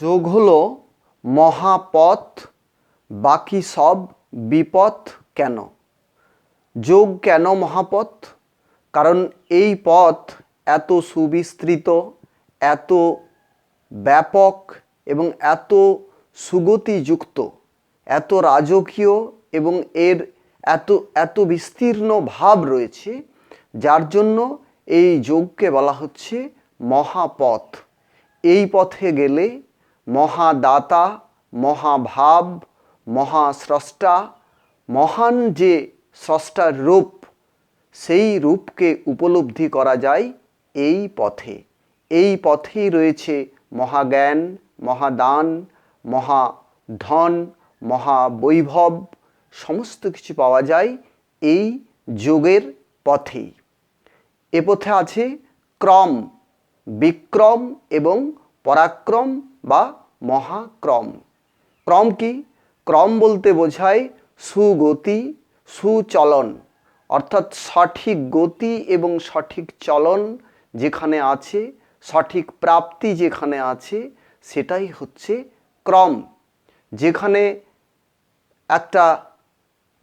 যোগ হলো মহাপথ, বাকি সব বিপথ কেন? যোগ কেন মহাপথ? কারণ এই পথ এত সুবিস্তৃত, এত ব্যাপক এবং এত সুগতিযুক্ত, এত রাজকীয় এবং এর এত এত বিস্তীর্ণ ভাব রয়েছে, যার জন্য এই যোগকে বলা হচ্ছে মহাপথ। এই পথে গেলে মহাদাতা, মহাভাব, মহাস্রষ্টা, মহান যে স্রষ্টার রূপ, সেই রূপকে উপলব্ধি করা যায় এই পথে। এই পথেই রয়েছে মহাজ্ঞান, মহাদান, মহাধন, মহাবৈভব, সমস্ত কিছু পাওয়া যায় এই যোগের পথেই। এ পথে আছে ক্রম, বিক্রম এবং পরাক্রম বা মহাক্রম। ক্রম কি? ক্রম বলতে বোঝায় সুগতি, সুচলন, অর্থাৎ সঠিক গতি এবং সঠিক চলন যেখানে আছে, সঠিক প্রাপ্তি যেখানে আছে, সেটাই হচ্ছে ক্রম। যেখানে একটা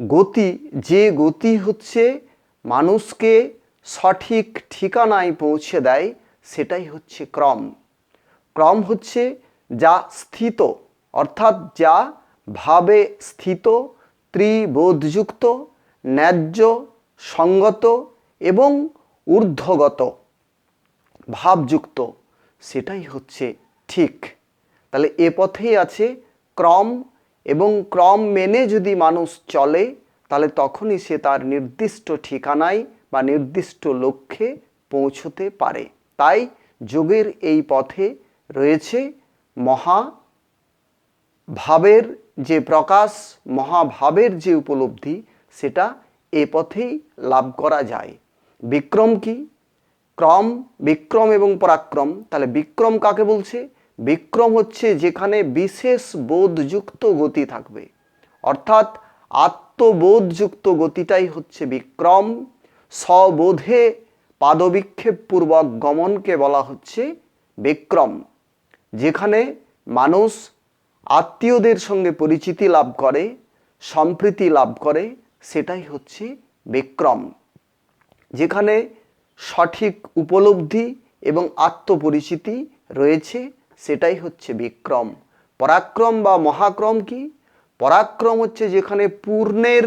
গতি, যে গতি হচ্ছে মানুষকে সঠিক ঠিকানায় পৌঁছে দেয়, সেটাই হচ্ছে ক্রম। ক্রম হচ্ছে যা স্থিত, অর্থাৎ যা ভাবে স্থিত, ত্রিবোধযুক্ত, ন্যায্য, সঙ্গত এবং ঊর্ধ্বগত, ভাবযুক্ত। সেটাই হচ্ছে ঠিক। তাহলে এ পথেই আছে ক্রম এবং ক্রম মেনে যদি মানুষ চলে, তাহলে তখনই সে তার নির্দিষ্ট ঠিকানায় বা নির্দিষ্ট লক্ষ্যে পৌঁছতে পারে। তাই যোগের এই পথে রয়েছে মহা ভাবের যে প্রকাশ মহাভাবের যে উপলব্ধি, সেটা এ পথেই লাভ করা যায়। বিক্রম কি? ক্রম, বিক্রম এবং পরাক্রম। তাহলে বিক্রম কাকে বলছে? বিক্রম হচ্ছে যেখানে বিশেষ বোধযুক্ত গতি থাকবে। অর্থাৎ আত্মবোধযুক্ত গতিটাই হচ্ছে বিক্রম। স্ববোধে পাদবিক্ষেপপূর্বক গমনকে বলা হচ্ছে বিক্রম। যেখানে মানুষ আত্মীয়দের সঙ্গে পরিচিতি লাভ করে, সম্প্রীতি লাভ করে, সেটাই হচ্ছে বিক্রম। যেখানে সঠিক উপলব্ধি এবং আত্মপরিচিতি রয়েছে, সেটাই হচ্ছে বিক্রম। পরাক্রম বা মহাক্রম কি? পরাক্রম হচ্ছে যেখানে পূর্ণের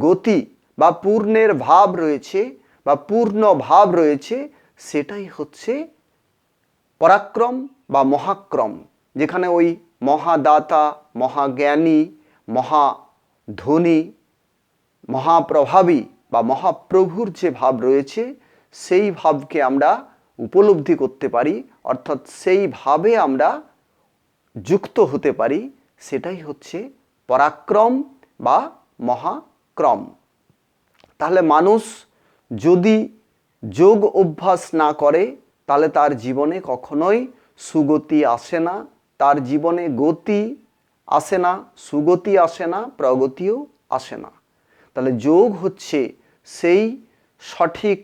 গতি বা পূর্ণের ভাব রয়েছে বা পূর্ণ ভাব রয়েছে, সেটাই হচ্ছে পরাক্রম। বা মহাক্রম, যেখানে ওই মহাদাতা, মহাজ্ঞানী মহাধনী মহাপ্রভাবী বা মহাপ্রভুর যে ভাব রয়েছে, সেই ভাবকে আমরা উপলব্ধি করতে পারি, অর্থাৎ সেই ভাবে আমরা যুক্ত হতে পারি, সেটাই হচ্ছে পরাক্রম বা মহাক্রম। তাহলে মানুষ যদি যোগ অভ্যাস না করে, তাহলে তার জীবনে কখনোই সুগতি আসে না, তার জীবনে গতি আসে না, সুগতি আসে না, প্রগতিও আসে না। তাহলে যোগ হচ্ছে সেই সঠিক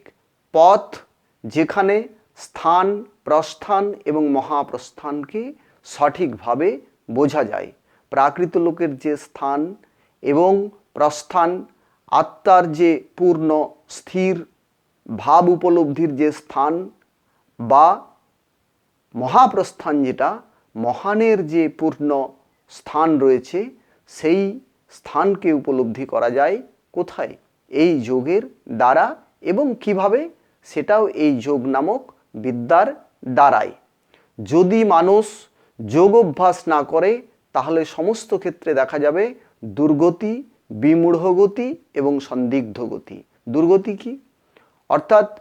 পথ যেখানে স্থান, প্রস্থান এবং মহাপ্রস্থানকে সঠিকভাবে বোঝা যায়। প্রাকৃত লোকের যে স্থান এবং প্রস্থান, আত্মার যে পূর্ণ, স্থির, ভাব উপলব্ধির যে স্থান বা মহাপ্রস্থান যেটা, মহানের যে পূর্ণ স্থান রয়েছে, সেই স্থানকে উপলব্ধি করা যায় কোথায়? এই যোগের দ্বারা এবং কীভাবে? সেটাও এই যোগ নামক বিদ্যার দ্বারাই। যদি মানুষ যোগ অভ্যাস না করে, তাহলে সমস্ত ক্ষেত্রে দেখা যাবে দুর্গতি বিমূঢ়গতি এবং সন্দিগ্ধ গতি। দুর্গতি কি? অর্থাৎ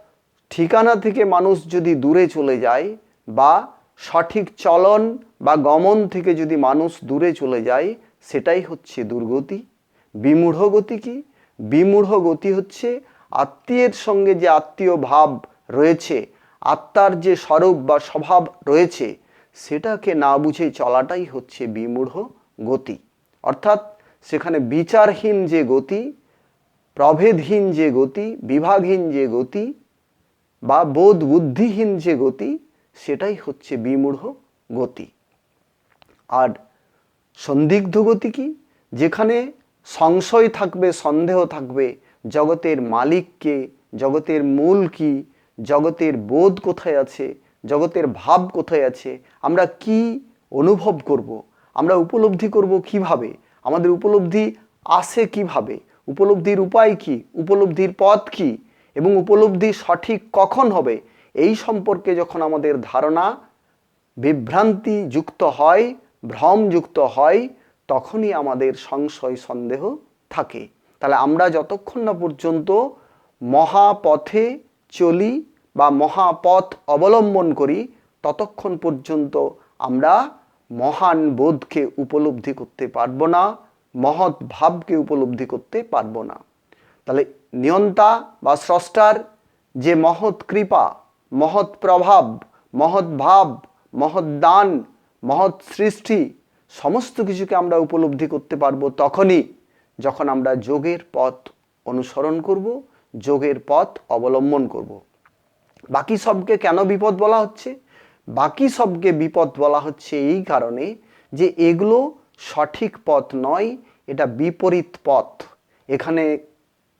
ঠিকানা থেকে মানুষ যদি দূরে চলে যায় বা সঠিক চলন বা গমন থেকে যদি মানুষ দূরে চলে যায়, সেটাই হচ্ছে দুর্গতি। বিমূঢ় গতি কি? বিমূঢ় গতি হচ্ছে আত্মীয়ের সঙ্গে যে আত্মীয় ভাব রয়েছে, আত্মার যে স্বরূপ বা স্বভাব রয়েছে, সেটাকে না বুঝে চলাটাই হচ্ছে বিমূঢ় গতি। অর্থাৎ সেখানে বিচারহীন যে গতি, প্রভেদহীন যে গতি, বিভাগহীন যে গতি বা বোধ বুদ্ধিহীন যে গতি সেটাই হচ্ছে বিমূঢ় গতি। আর সন্দিগ্ধ গতি কি? যেখানে সংশয় থাকবে, সন্দেহ থাকবে, জগতের মালিক কে, জগতের মূল কি, জগতের বোধ কোথায় আছে, জগতের ভাব কোথায় আছে, আমরা কি অনুভব করব? আমরা উপলব্ধি করব কীভাবে? আমাদের উপলব্ধি আসে কীভাবে? উপলব্ধির উপায় কি? উপলব্ধির পথ কি? এবং উপলব্ধি সঠিক কখন হবে? এই সম্পর্কে যখন আমাদের ধারণা বিভ্রান্তি যুক্ত হয়, ভ্রম যুক্ত হয়, তখনই আমাদের সংশয়, সন্দেহ থাকে। তাহলে আমরা যতক্ষণ না পর্যন্ত মহাপথে চলি বা মহাপথ অবলম্বন করি, ততক্ষণ পর্যন্ত আমরা মহান বোধকে উপলব্ধি করতে পারব না, মহৎ ভাবকে উপলব্ধি করতে পারব না। তাহলে নিয়ন্তা বা স্রষ্টার যে মহৎ কৃপা মহৎ প্রভাব, মহৎ ভাব, মহৎ দান, মহৎ সৃষ্টি, সমস্ত কিছুকে আমরা উপলব্ধি করতে পারব তখনই যখন আমরা যোগের পথ অনুসরণ করব, যোগের পথ অবলম্বন করব। বাকি সবকে কেন বিপদ বলা হচ্ছে? বাকি সবকে বিপদ বলা হচ্ছে এই কারণে যে এগুলো সঠিক পথ নয়, এটা বিপরীত পথ। এখানে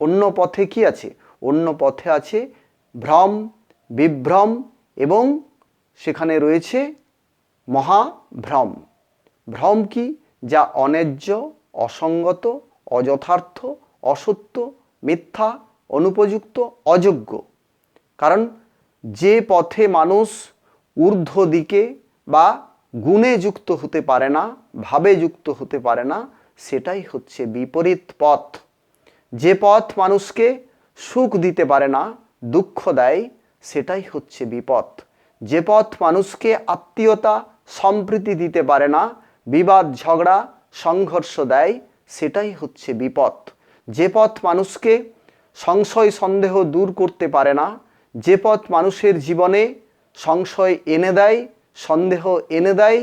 অন্য পথে কি আছে? অন্য পথে আছে ভ্রম বিভ্রম এবং সেখানে রয়েছে মহাভ্রম। ভ্রম কি? যা অন্যায্য, অসঙ্গত, অযথার্থ, অসত্য, মিথ্যা, অনুপযুক্ত, অযোগ্য। কারণ যে পথে মানুষ ঊর্ধ্ব দিকে বা গুণে যুক্ত হতে পারে না, ভাবে যুক্ত হতে পারে না, সেটাই হচ্ছে বিপরীত পথ। যে পথ মানুষকে সুখ দিতে পারে না, দুঃখ দেয় সেটাই হচ্ছে বিপদ। যে পথ মানুষকে আত্মীয়তা, সম্প্রীতি দিতে পারে না, বিবাদ, ঝগড়া, সংঘর্ষ দেয়, সেটাই হচ্ছে বিপদ। যে পথ মানুষকে সংশয়, সন্দেহ দূর করতে পারে না, যে পথ মানুষের জীবনে সংশয় এনে দেয়, সন্দেহ এনে দেয়,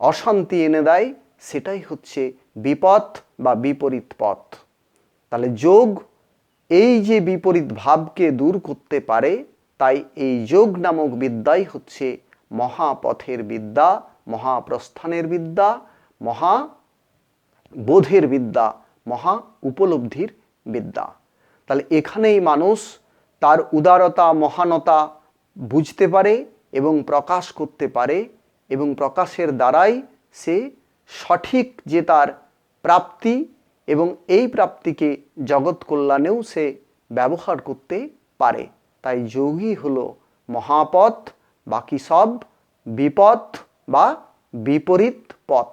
অশান্তি এনে দেয়, সেটাই হচ্ছে বিপদ বা বিপরীত পথ। তাহলে যোগ এই যে বিপরীত ভাবকে দূর করতে পারে তাই এই যোগ নামক বিদ্যাই হচ্ছে মহাপথের বিদ্যা, মহাপ্রস্থানের বিদ্যা মহা বোধের বিদ্যা মহা উপলব্ধির বিদ্যা। তাহলে এখানেই মানুষ তার উদারতা, মহানতা বুঝতে পারে এবং প্রকাশ করতে পারে এবং প্রকাশের দ্বারাই সে সঠিক যে তার প্রাপ্তি এবং এই প্রাপ্তিকে জগৎ কল্যাণেও সে ব্যবহার করতে পারে। তাই যোগী হলো মহাপথ বাকি সব বিপদ বা বিপরীত পথ।